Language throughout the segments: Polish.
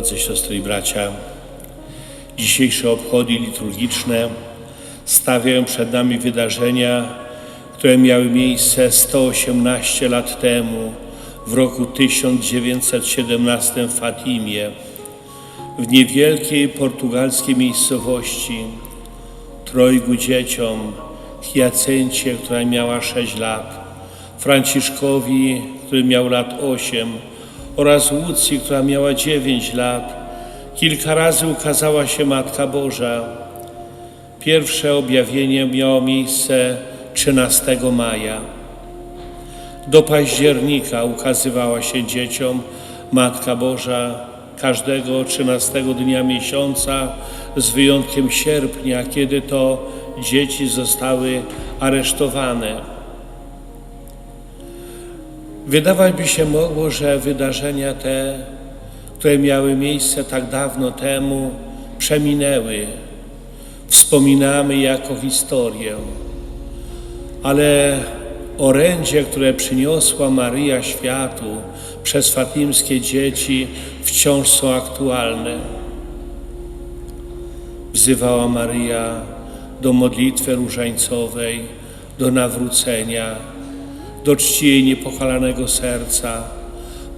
Drodzy siostry i bracia, dzisiejsze obchody liturgiczne stawiają przed nami wydarzenia, które miały miejsce 118 lat temu, w roku 1917 w Fatimie, w niewielkiej portugalskiej miejscowości. Trojgu dzieciom, Hiacyncie, która miała 6 lat, Franciszkowi, który miał lat 8 oraz Łucji, która miała 9 lat. Kilka razy ukazała się Matka Boża. Pierwsze objawienie miało miejsce 13 maja. Do października ukazywała się dzieciom Matka Boża każdego 13 dnia miesiąca, z wyjątkiem sierpnia, kiedy to dzieci zostały aresztowane. Wydawać by się mogło, że wydarzenia te, które miały miejsce tak dawno temu, przeminęły. Wspominamy jako historię. Ale orędzie, które przyniosła Maryja światu przez fatimskie dzieci, wciąż są aktualne. Wzywała Maryja do modlitwy różańcowej, do nawrócenia, do czci jej niepochalanego serca.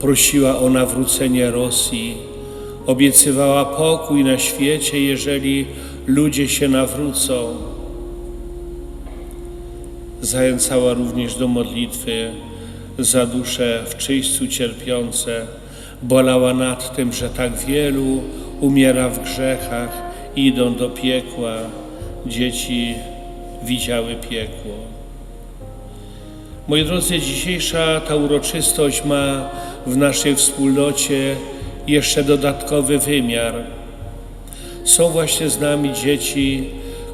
Prosiła o nawrócenie Rosji. Obiecywała pokój na świecie, jeżeli ludzie się nawrócą. Zachęcała również do modlitwy za dusze w czyśćcu cierpiące. Bolała nad tym, że tak wielu umiera w grzechach idą do piekła. Dzieci widziały piekło. Moi drodzy, dzisiejsza ta uroczystość ma w naszej wspólnocie jeszcze dodatkowy wymiar. Są właśnie z nami dzieci,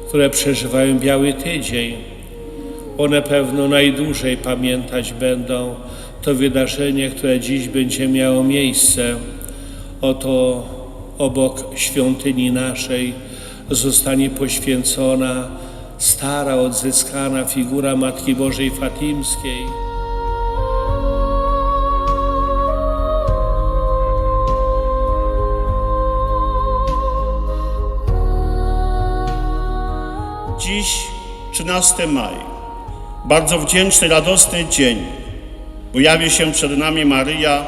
które przeżywają Biały Tydzień. One pewno najdłużej pamiętać będą to wydarzenie, które dziś będzie miało miejsce. Oto obok świątyni naszej zostanie poświęcona stara, odzyskana figura Matki Bożej Fatimskiej. Dziś 13 maj. Bardzo wdzięczny, radosny dzień. bo jawi się przed nami Maryja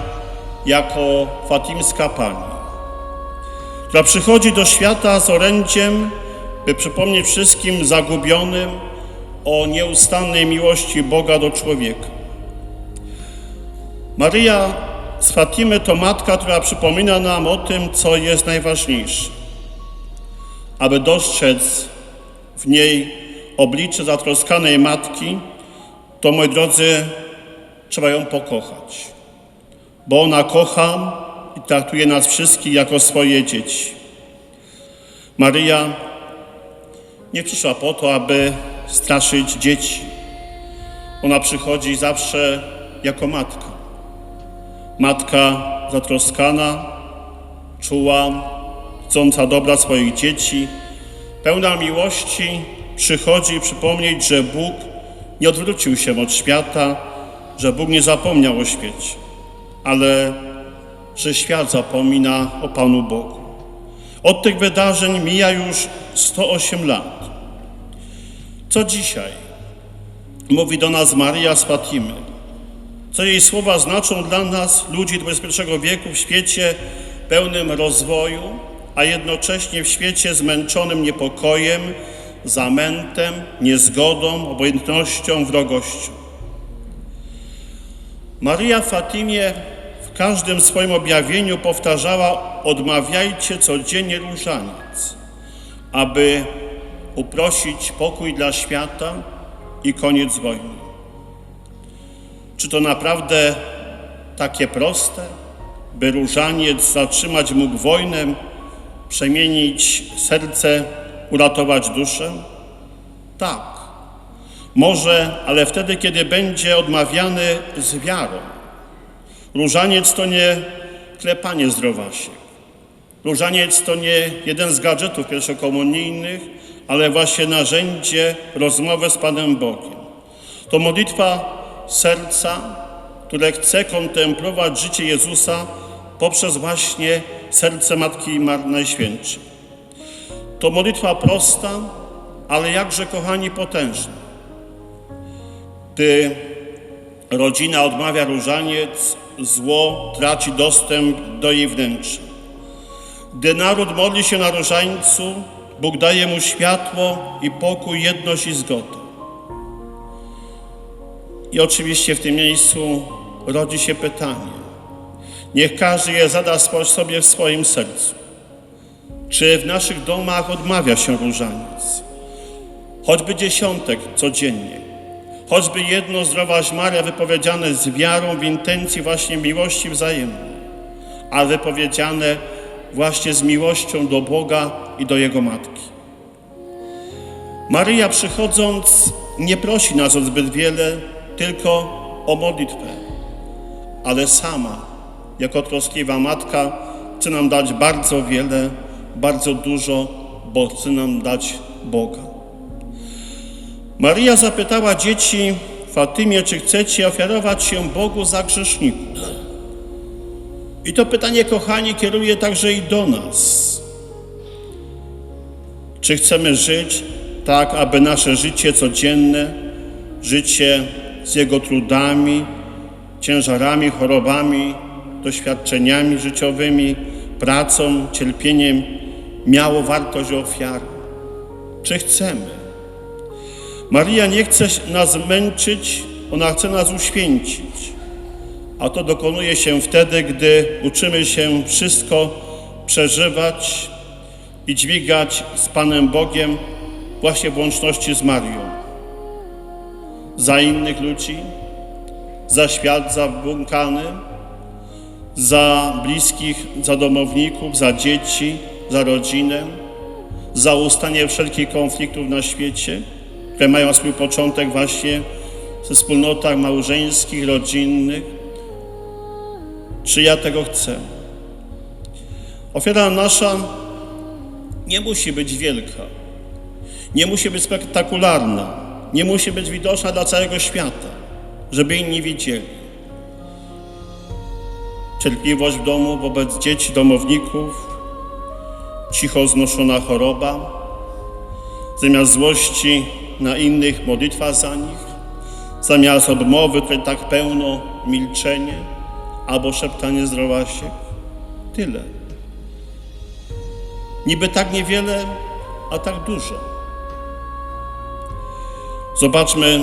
jako fatimska Pani, która przychodzi do świata z orędziem, by przypomnieć wszystkim zagubionym o nieustannej miłości Boga do człowieka. Maryja z Fatimy to matka, która przypomina nam o tym, co jest najważniejsze. Aby dostrzec w niej oblicze zatroskanej matki, to moi drodzy, trzeba ją pokochać, bo ona kocha i traktuje nas wszystkich jako swoje dzieci. Maryja nie przyszła po to, aby straszyć dzieci. Ona przychodzi zawsze jako matka. Matka zatroskana, czuła, chcąca dobra swoich dzieci, pełna miłości, przychodzi przypomnieć, że Bóg nie odwrócił się od świata, że Bóg nie zapomniał o świecie, ale że świat zapomina o Panu Bogu. Od tych wydarzeń mija już 108 lat. Co dzisiaj mówi do nas Maria z Fatimy? Co jej słowa znaczą dla nas, ludzi XXI wieku, w świecie pełnym rozwoju, a jednocześnie w świecie zmęczonym niepokojem, zamętem, niezgodą, obojętnością, wrogością. Maria Fatimie każdym swoim objawieniu powtarzała: Odmawiajcie codziennie różaniec, aby uprosić pokój dla świata i koniec wojny. Czy to naprawdę takie proste, by różaniec zatrzymać mógł wojnę, przemienić serce, uratować duszę? Tak. Może, ale wtedy, kiedy będzie odmawiany z wiarą. Różaniec to nie klepanie zdrowasiek. Różaniec to nie jeden z gadżetów pierwszokomunijnych, ale właśnie narzędzie rozmowy z Panem Bogiem. To modlitwa serca, które chce kontemplować życie Jezusa poprzez właśnie serce Matki Najświętszej. To modlitwa prosta, ale jakże, kochani, potężna. Gdy rodzina odmawia różaniec, zło traci dostęp do jej wnętrza. Gdy naród modli się na różańcu, Bóg daje mu światło i pokój, jedność i zgodę. I oczywiście w tym miejscu rodzi się pytanie. Niech każdy je zada sobie w swoim sercu. Czy w naszych domach odmawia się różaniec? Choćby dziesiątek codziennie. Choćby jedno zdrowaś Maria wypowiedziane z wiarą w intencji właśnie miłości wzajemnej, ale wypowiedziane właśnie z miłością do Boga i do Jego Matki. Maryja przychodząc nie prosi nas o zbyt wiele, tylko o modlitwę, ale sama, jako troskliwa Matka, chce nam dać bardzo wiele, bardzo dużo, bo chce nam dać Boga. Maryja zapytała dzieci Fatymie, czy chcecie ofiarować się Bogu za grzeszników. I to pytanie, kochani, kieruje także i do nas. Czy chcemy żyć tak, aby nasze życie codzienne, życie z jego trudami, ciężarami, chorobami, doświadczeniami życiowymi, pracą, cierpieniem miało wartość ofiary? Czy chcemy? Maria nie chce nas męczyć, ona chce nas uświęcić. A to dokonuje się wtedy, gdy uczymy się wszystko przeżywać i dźwigać z Panem Bogiem właśnie w łączności z Marią. Za innych ludzi, za świat zabłąkany, za bliskich, za domowników, za dzieci, za rodzinę, za ustanie wszelkich konfliktów na świecie, które mają swój początek właśnie ze wspólnotach małżeńskich, rodzinnych. Czy ja tego chcę? Ofiara nasza nie musi być wielka, nie musi być spektakularna, nie musi być widoczna dla całego świata, żeby inni widzieli. Cierpliwość w domu wobec dzieci, domowników, cicho znoszona choroba, zamiast złości na innych modlitwa za nich, zamiast odmowy, której tak pełno milczenie albo szeptanie zdrowasiek. Tyle. Niby tak niewiele, a tak dużo. Zobaczmy,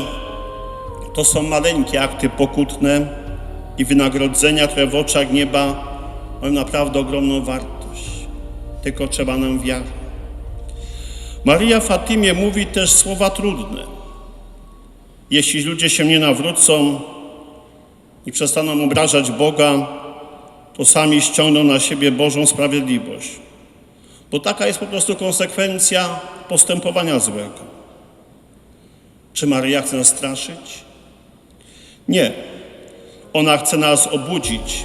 to są maleńkie akty pokutne i wynagrodzenia, które w oczach nieba mają naprawdę ogromną wartość. Tylko trzeba nam wiary. Maria Fatimie mówi też słowa trudne. Jeśli ludzie się nie nawrócą i przestaną obrażać Boga, to sami ściągną na siebie Bożą sprawiedliwość. Bo taka jest po prostu konsekwencja postępowania złego. Czy Maryja chce nas straszyć? Nie. Ona chce nas obudzić,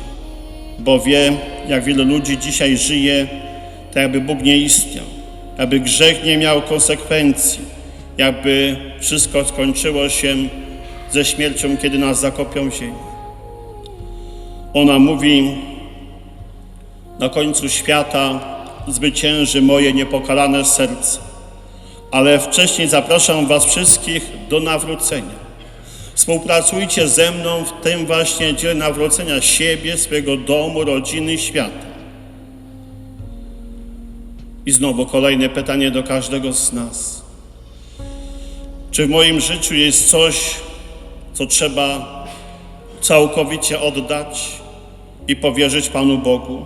bo wie, jak wielu ludzi dzisiaj żyje, tak jakby Bóg nie istniał, jakby grzech nie miał konsekwencji, jakby wszystko skończyło się ze śmiercią, kiedy nas zakopią w ziemi. Ona mówi, na końcu świata zwycięży moje niepokalane serce, ale wcześniej zapraszam Was wszystkich do nawrócenia. Współpracujcie ze mną w tym właśnie dziele nawrócenia siebie, swojego domu, rodziny, świata. I znowu kolejne pytanie do każdego z nas. Czy w moim życiu jest coś, co trzeba całkowicie oddać i powierzyć Panu Bogu?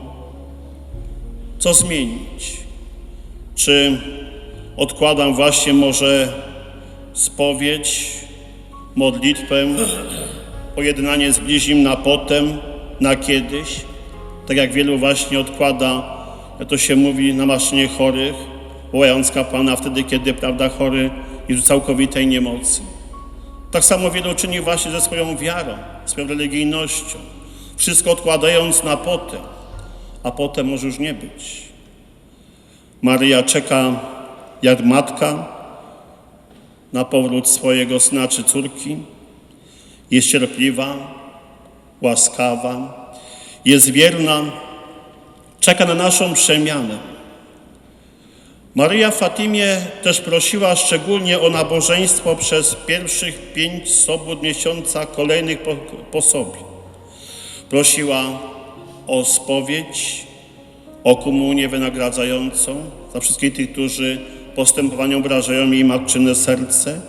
Co zmienić? Czy odkładam właśnie może spowiedź, modlitwę, pojednanie z bliźnim na potem, na kiedyś, tak jak wielu właśnie odkłada, to się mówi, namaszczenie chorych, wołając kapłana wtedy, kiedy, prawda, chory jest w całkowitej niemocy. Tak samo wielu czyni właśnie ze swoją wiarą, swoją religijnością, wszystko odkładając na potem, a potem może już nie być. Maryja czeka jak matka na powrót swojego syna czy córki. Jest cierpliwa, łaskawa, jest wierna czeka na naszą przemianę. Maryja w Fatimie też prosiła szczególnie o nabożeństwo przez pierwszych pięć sobot miesiąca kolejnych po, po sobie. Prosiła o spowiedź, o komunię wynagradzającą za wszystkich tych, którzy postępowaniem obrażają jej matczyne serce,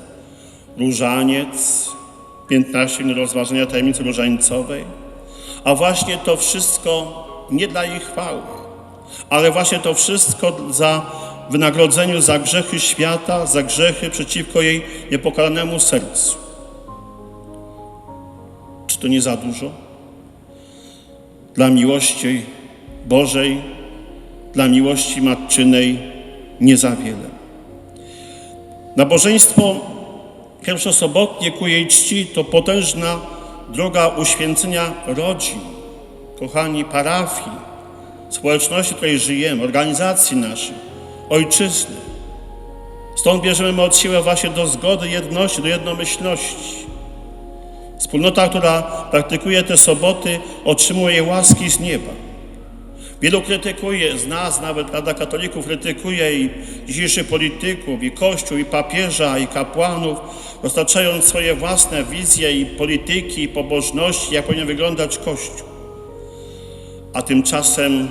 różaniec, 15 minut rozważenia tajemnicy różańcowej, a właśnie to wszystko nie dla jej chwały, ale właśnie to wszystko za wynagrodzeniu za grzechy świata, za grzechy przeciwko jej niepokalanemu sercu. Czy to nie za dużo? Dla miłości Bożej, dla miłości matczynej nie za wiele. Nabożeństwo pierwszosobotnie ku jej czci to potężna droga uświęcenia rodzin, kochani, parafii, społeczności, w której żyjemy, organizacji naszych, ojczyzny. Stąd bierzemy od siłę właśnie do zgody, jedności, do jednomyślności. Wspólnota, która praktykuje te soboty, otrzymuje łaski z nieba. Wielu krytykuje z nas, nawet Rada Katolików krytykuje i dzisiejszych polityków, i Kościół, i papieża, i kapłanów, roztaczając swoje własne wizje i polityki, i pobożności, jak powinien wyglądać Kościół. A tymczasem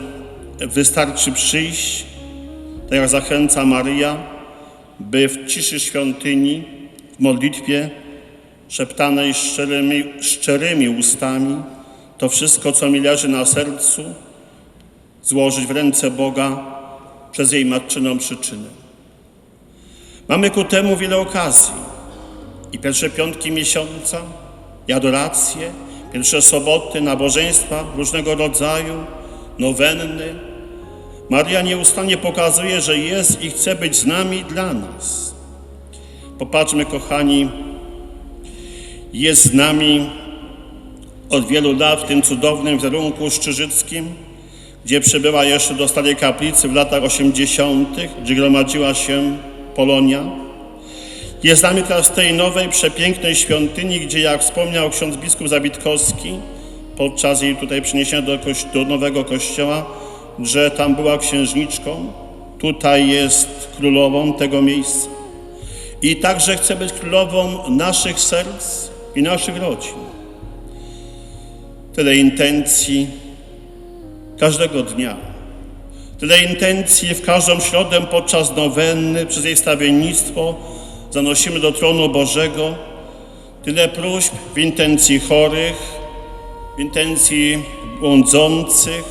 wystarczy przyjść, tak jak zachęca Maryja, by w ciszy świątyni, w modlitwie szeptanej szczerymi, szczerymi ustami, to wszystko, co mi leży na sercu, złożyć w ręce Boga przez jej matczyną przyczynę. Mamy ku temu wiele okazji. I pierwsze piątki miesiąca, i adoracje, pierwsze soboty, nabożeństwa różnego rodzaju, nowenny. Maria nieustannie pokazuje, że jest i chce być z nami dla nas. Popatrzmy, kochani, jest z nami od wielu lat w tym cudownym wizerunku szczyżyckim, gdzie przybyła jeszcze do Starej Kaplicy w latach 80., gdzie gromadziła się Polonia. Jest z nami teraz w tej nowej, przepięknej świątyni, gdzie, jak wspomniał ksiądz biskup Zabitkowski, podczas jej tutaj przeniesienia do, do nowego kościoła, że tam była księżniczką, tutaj jest królową tego miejsca. I także chce być królową naszych serc i naszych rodzin. Tyle intencji każdego dnia. Tyle intencji w każdą środę podczas nowenny przez jej stawiennictwo zanosimy do tronu Bożego. Tyle próśb w intencji chorych, w intencji błądzących,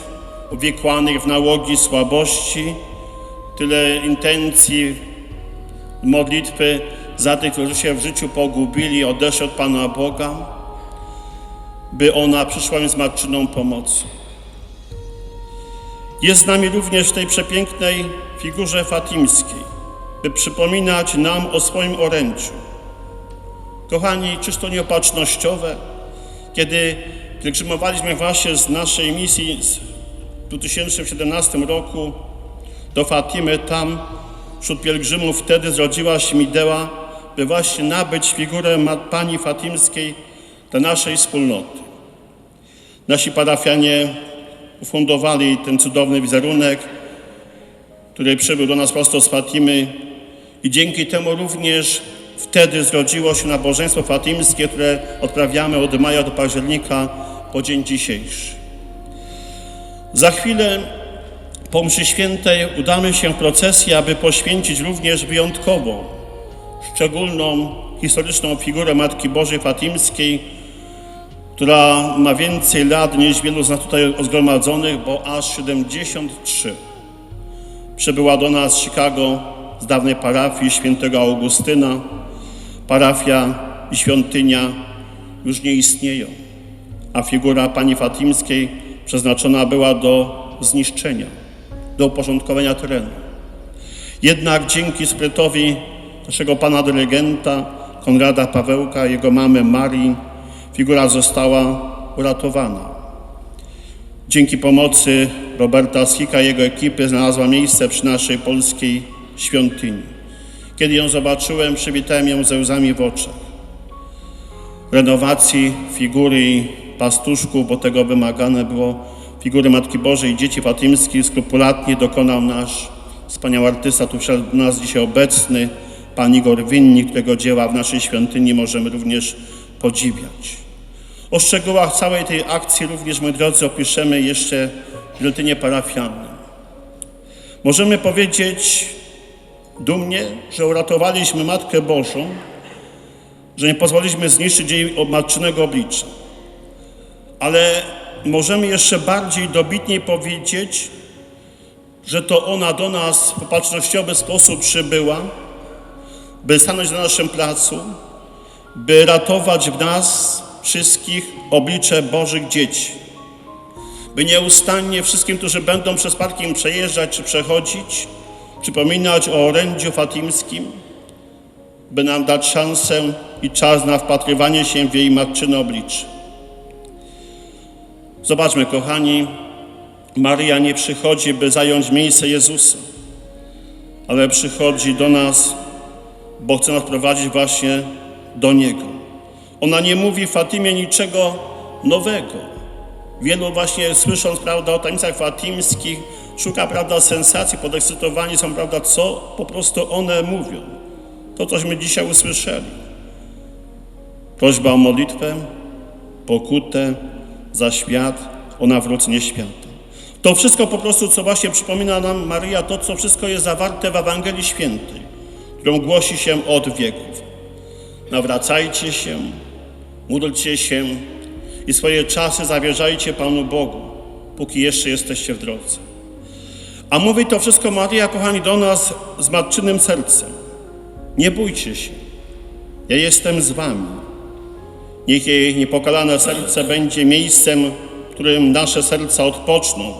uwikłanych w nałogi słabości. Tyle intencji modlitwy za tych, którzy się w życiu pogubili, odeszli od Pana Boga, by ona przyszła im z matczyną pomocą. Jest z nami również w tej przepięknej figurze fatimskiej, by przypominać nam o swoim orędziu. Kochani, czyż to nieopatrznościowe, kiedy pielgrzymowaliśmy właśnie z naszej misji w 2017 roku do Fatimy, tam wśród pielgrzymów wtedy zrodziła się idea, by właśnie nabyć figurę Pani Fatimskiej dla naszej wspólnoty. Nasi parafianie ufundowali ten cudowny wizerunek, który przybył do nas prosto z Fatimy i dzięki temu również wtedy zrodziło się nabożeństwo fatimskie, które odprawiamy od maja do października po dzień dzisiejszy. Za chwilę po mszy świętej udamy się w procesję, aby poświęcić również wyjątkową, szczególną, historyczną figurę Matki Bożej Fatimskiej, która ma więcej lat niż wielu z nas tutaj zgromadzonych, bo aż 73. Przybyła do nas z Chicago z dawnej parafii świętego Augustyna. Parafia i świątynia już nie istnieją, a figura pani Fatimskiej przeznaczona była do zniszczenia, do uporządkowania terenu. Jednak dzięki sprytowi naszego pana dyrygenta Konrada Pawełka, jego mamy Marii, figura została uratowana. Dzięki pomocy Roberta Schika i jego ekipy znalazła miejsce przy naszej polskiej świątyni. Kiedy ją zobaczyłem, przywitałem ją ze łzami w oczach. Renowacji figury i pastuszków, bo tego wymagane było figury Matki Bożej i dzieci fatymskich skrupulatnie dokonał nasz wspaniały artysta, tu wśród nas dzisiaj obecny, pan Igor Winni, którego dzieła w naszej świątyni możemy również podziwiać. O szczegółach całej tej akcji również, moi drodzy, opiszemy jeszcze w biuletynie. Możemy powiedzieć dumnie, że uratowaliśmy Matkę Bożą, że nie pozwoliliśmy zniszczyć jej matczynego oblicza. Ale możemy jeszcze bardziej dobitniej powiedzieć, że to ona do nas w opatrznościowy sposób przybyła, by stanąć na naszym placu, by ratować w nas wszystkich oblicze Bożych dzieci. By nieustannie wszystkim, którzy będą przez parking przejeżdżać czy przechodzić, przypominać o orędziu fatimskim, by nam dać szansę i czas na wpatrywanie się w jej matczyne oblicze. Zobaczmy, kochani, Maria nie przychodzi, by zająć miejsce Jezusa, ale przychodzi do nas, bo chce nas prowadzić właśnie do Niego. Ona nie mówi Fatimie niczego nowego. Wielu właśnie słysząc, prawda, o tańcach fatimskich, szuka, prawda, sensacji, podekscytowani są, prawda, co po prostu one mówią. To, cośmy dzisiaj usłyszeli. Prośba o modlitwę, pokutę za świat, o nawrócenie świata. To wszystko po prostu, co właśnie przypomina nam Maryja, to, co wszystko jest zawarte w Ewangelii Świętej, którą głosi się od wieków. Nawracajcie się, módlcie się i swoje czasy zawierzajcie Panu Bogu, póki jeszcze jesteście w drodze. A mówi to wszystko Maryja, kochani, do nas z matczynym sercem. Nie bójcie się, ja jestem z wami. Niech jej niepokalane serce będzie miejscem, w którym nasze serca odpoczną.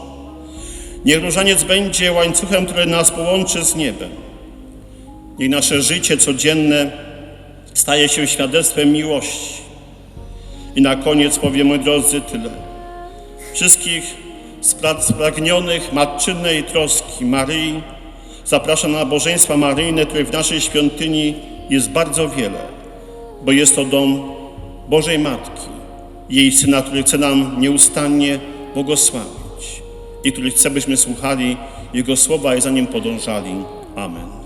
Niech różaniec będzie łańcuchem, który nas połączy z niebem. Niech nasze życie codzienne staje się świadectwem miłości. I na koniec powiem, moi drodzy, tyle. Wszystkich spragnionych matczynej troski Maryi zapraszam na nabożeństwa maryjne, których w naszej świątyni jest bardzo wiele, bo jest to dom Bożej Matki, jej Syna, który chce nam nieustannie błogosławić i który chce, byśmy słuchali Jego słowa i za Nim podążali. Amen.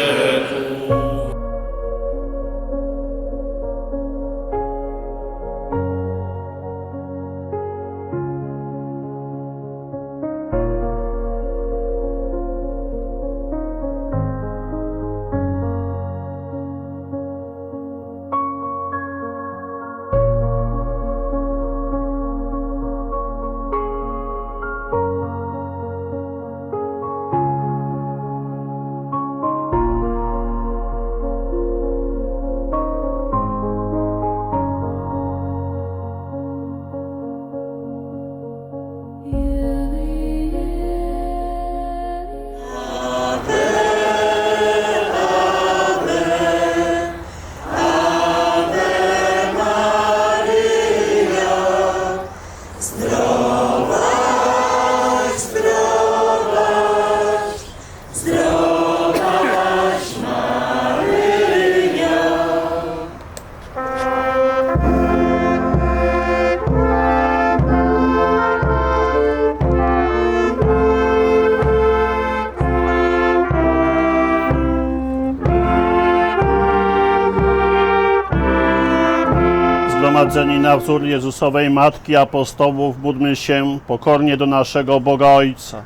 Zgromadzeni na wzór Jezusowej Matki Apostołów, módlmy się pokornie do naszego Boga Ojca.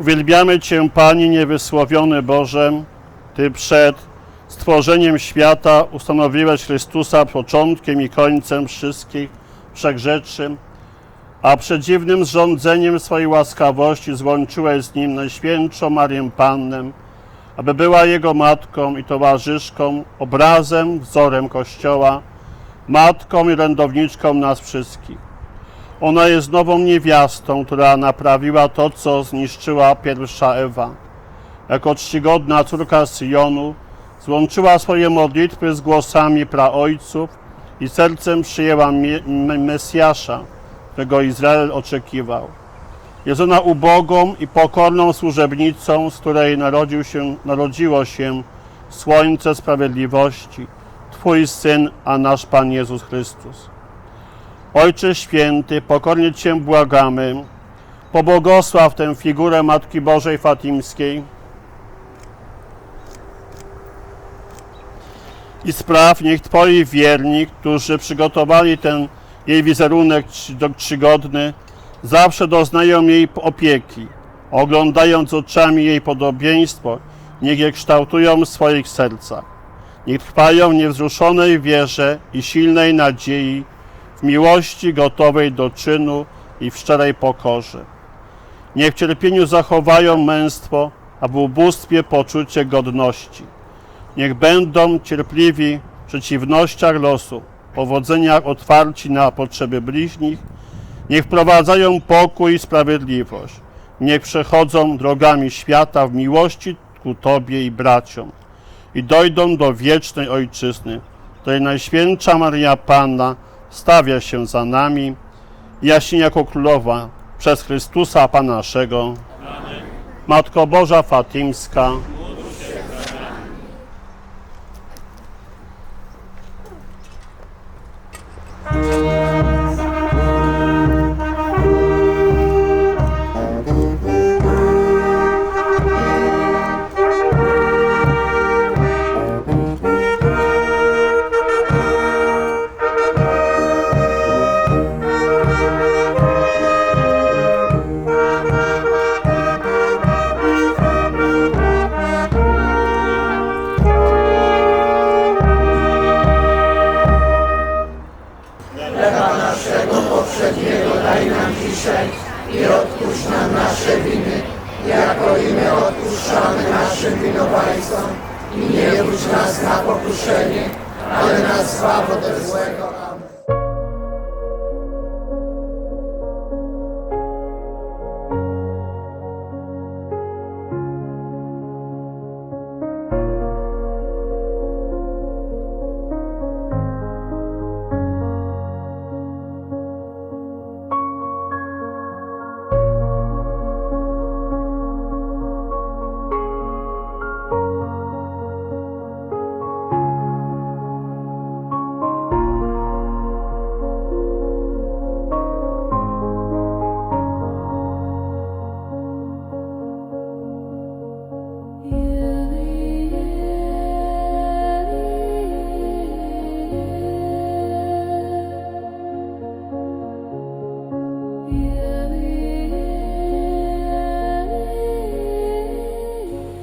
Uwielbiamy Cię, Panie niewysłowiony Boże, Ty przed stworzeniem świata ustanowiłeś Chrystusa początkiem i końcem wszystkich wszechrzeczy, a przed dziwnym zrządzeniem swojej łaskawości złączyłeś z Nim Najświętszą Marię Pannę, aby była Jego matką i towarzyszką, obrazem, wzorem Kościoła, matką i rędowniczką nas wszystkich. Ona jest nową niewiastą, która naprawiła to, co zniszczyła pierwsza Ewa. Jako czcigodna córka Syjonu złączyła swoje modlitwy z głosami praojców i sercem przyjęła Mesjasza, którego Izrael oczekiwał. Jest ona ubogą i pokorną służebnicą, z której narodził się, narodziło się Słońce Sprawiedliwości, Twój Syn, a nasz Pan Jezus Chrystus. Ojcze Święty, pokornie Cię błagamy, pobłogosław tę figurę Matki Bożej Fatimskiej i spraw, niech Twoi wierni, którzy przygotowali ten jej wizerunek czcigodny, zawsze doznają jej opieki, oglądając oczami jej podobieństwo, niech je kształtują w swoich sercach. Niech trwają niewzruszonej wierze i silnej nadziei, w miłości gotowej do czynu i w szczerej pokorze. Niech w cierpieniu zachowają męstwo, a w ubóstwie poczucie godności. Niech będą cierpliwi w przeciwnościach losu, powodzeniach otwarci na potrzeby bliźnich, niech wprowadzają pokój i sprawiedliwość, niech przechodzą drogami świata w miłości ku Tobie i braciom i dojdą do wiecznej Ojczyzny, której Najświętsza Maria Panna stawia się za nami, jaśnie jako Królowa przez Chrystusa Pana naszego. Matko Boża Fatimska, swear God. Um,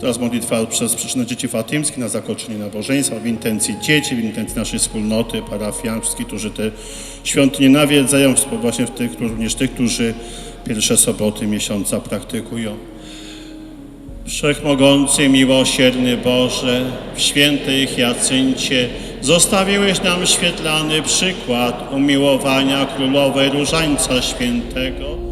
Teraz modlitwa przez przyczynę dzieci fatimskich na zakończenie nabożeństwa, w intencji dzieci, w intencji naszej wspólnoty, parafian, wszystkich, którzy te świątynie nawiedzają, właśnie w tych, również tych, którzy pierwsze soboty miesiąca praktykują. Wszechmogący, miłosierny Boże, w świętej Jacyncie zostawiłeś nam świetlany przykład umiłowania Królowej Różańca Świętego,